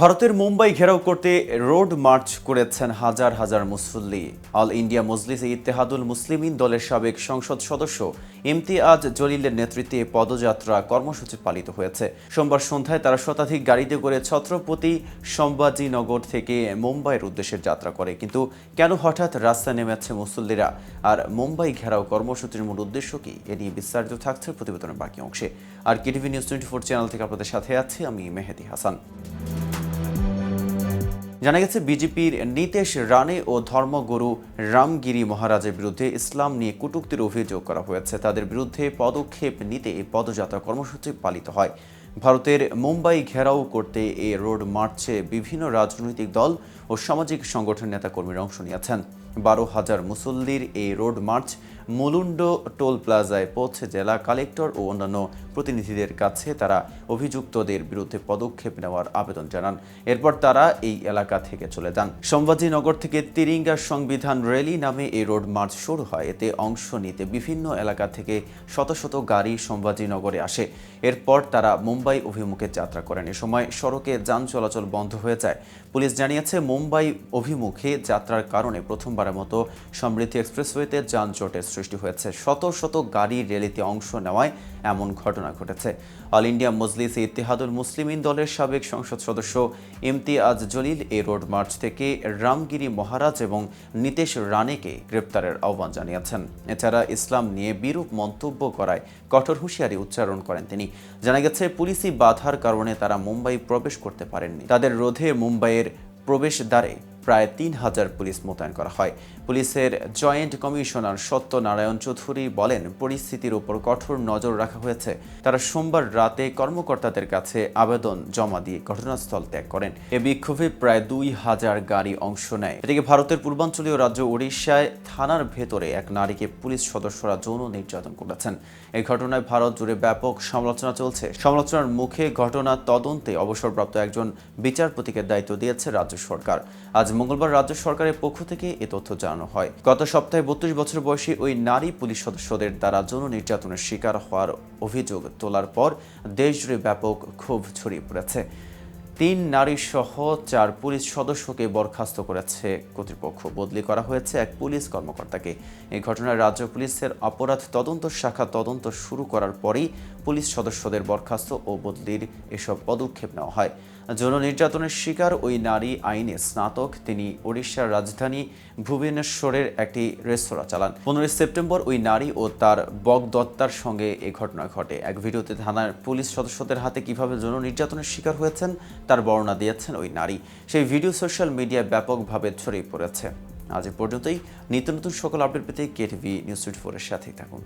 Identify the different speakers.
Speaker 1: ভারতের মুম্বাই ঘেরাও করতে রোড মার্চ করেছেন হাজার হাজার মুসল্লি। অল ইন্ডিয়া মজলিস ইত্তেহাদুল মুসলিমিন দলের সাবেক সংসদ সদস্য ইমতিয়াজ জলিলের নেতৃত্বে পদযাত্রা কর্মসূচি পালিত হয়েছে। সোমবার সন্ধ্যায় তারা শতাধিক গাড়িতে করে ছত্রপতি সম্ভাজিনগর থেকে মুম্বাইয়ের উদ্দেশ্যে যাত্রা করে। কিন্তু কেন হঠাৎ রাস্তায় নেমেছে মুসল্লিরা? আর মুম্বাই ঘেরাও কর্মসূচির মূল উদ্দেশ্য কি? এ নিয়ে বিস্তারিত থাকছে প্রতিবেদনের বাকি অংশে। আর KTV news twenty four channel থেকে আপনাদের সাথে আছি আমি মেহেদি হাসান। জানা গেছে, বিজেপির নিতেশ রানে ও ধর্মগুরু রামগিরি মহারাজের বিরুদ্ধে ইসলাম নিয়ে কটুক্তির অভিযোগ করা হয়েছে। তাদের বিরুদ্ধে পদক্ষেপ নিতে এই পদযাত্রা কর্মসূচি পালিত হয়। ভারতের মুম্বাই ঘেরাও করতে এ রোড মার্চে বিভিন্ন রাজনৈতিক দল ও সামাজিক সংগঠন নেতাকর্মীরা অংশ নিয়েছেন। বারো হাজার মুসল্লির এই রোড মার্চ মুলুন্ড টোল প্লাজায় পৌঁছে জেলা কালেক্টর ও অন্যান্য প্রতিনিধিদের কাছে তারা অভিযুক্তদের বিরুদ্ধে পদক্ষেপ নেওয়ার আবেদন জানান। এরপর তারা এই এলাকা থেকে চলে যান। সম্ভাজিনগর থেকে তিরিঙ্গা সংবিধান র্যালি নামে এই রোড মার্চ শুরু হয়। এতে অংশ নিতে বিভিন্ন এলাকা থেকে শত শত গাড়ি সম্ভাজিনগরে আসে। এরপর তারা মুম্বাই অভিমুখে যাত্রা করেন। এ সময় সড়কে যান চলাচল বন্ধ হয়ে যায়। পুলিশ জানিয়েছে, মুম্বাই অভিমুখে যাত্রার কারণে প্রথমবারের মতো সমৃদ্ধি এক্সপ্রেসওয়েতে যানজটের সৃষ্টি হয়েছে। শত শত গাড়ি র্যালিতে অংশ নেওয়ায় এমন ঘটনা ঘটেছে। অল ইন্ডিয়া মজলিস ইত্তেহাদুল মুসলিমিন দলের সাবেক সংসদ সদস্য ইমতিয়াজ জলিল এ রোড মার্চ থেকে রামগিরি মহারাজ এবং নীতেশ রানেকে গ্রেপ্তারের আহ্বান জানিয়েছেন। এছাড়া ইসলাম নিয়ে বিরূপ মন্তব্য করায় কঠোর হুঁশিয়ারি উচ্চারণ করেন তিনি। জানা গেছে, পুলিশি বাধার কারণে তারা মুম্বাই প্রবেশ করতে পারেননি। তাদের রোধে মুম্বাইয়ের প্রবেশদ্বারে প্রায় তিন হাজার পুলিশ মোতায়েন করা হয়। পুলিশের জয়েন্ট কমিশনার সত্যনারায়ণ চৌধুরী বলেন, পরিস্থিতির উপর কঠোর নজর রাখা হয়েছে। তারা সোমবার রাতে কর্মকর্তাদের কাছে আবেদন জমা দিয়ে ঘটনাস্থল ত্যাগ করেন। এ বিক্ষোভে প্রায় দুই হাজার গাড়ি অংশ নেয়। এদিকে ভারতের পূর্বাঞ্চলীয় রাজ্য ওড়িশায় থানার ভেতরে এক নারীকে পুলিশ সদস্যরা যৌন নির্যাতন করেছেন। এই ঘটনায় ভারত জুড়ে ব্যাপক সমালোচনা চলছে। সমালোচনার মুখে ঘটনা তদন্তে অবসরপ্রাপ্ত একজন বিচারপতিকে দায়িত্ব দিয়েছে রাজ্য সরকার। আজ মঙ্গলবার রাজ্য সরকারের পক্ষ থেকে এ তথ্য জানানো হয়। গত সপ্তাহে বত্রিশ বছর বয়সী ওই নারী পুলিশ সদস্যদের দ্বারা যৌন নির্যাতনের শিকার হওয়ার অভিযোগ তোলার পর দেশজুড়ে ব্যাপক ক্ষোভ ছড়িয়ে পড়েছে। তিন নারী সহ চার পুলিশ সদস্যকে বরখাস্ত করেছে কর্তৃপক্ষ। বদলি করা হয়েছে এক পুলিশ কর্মকর্তাকে। এই ঘটনায় রাজ্য পুলিশের অপরাধ তদন্ত শাখা তদন্ত শুরু করার পরেই পুলিশ সদস্যদের বরখাস্ত ও বদলির এসব পদক্ষেপ নেওয়া হয়। যৌন নির্যাতনের শিকার ওই নারী আইনে স্নাতক। তিনি ওড়িশার রাজধানী ভুবনেশ্বরের একটি রেস্তোরাঁ চালান। পনেরোই সেপ্টেম্বর ওই নারী ও তার বগদত্তার সঙ্গে এ ঘটনা ঘটে। এক ভিডিওতে থানার পুলিশ সদস্যদের হাতে কীভাবে যৌন নির্যাতনের শিকার হয়েছেন তার বর্ণনা দিয়েছেন ওই নারী। সেই ভিডিও সোশ্যাল মিডিয়ায় ব্যাপকভাবে ছড়িয়ে পড়েছে। আজ পর্যন্তই। নিত্য নতুন সকল আপডেট পেতে কেটিভি নিউজ টোয়েন্টি ফোরের সাথেই থাকুন।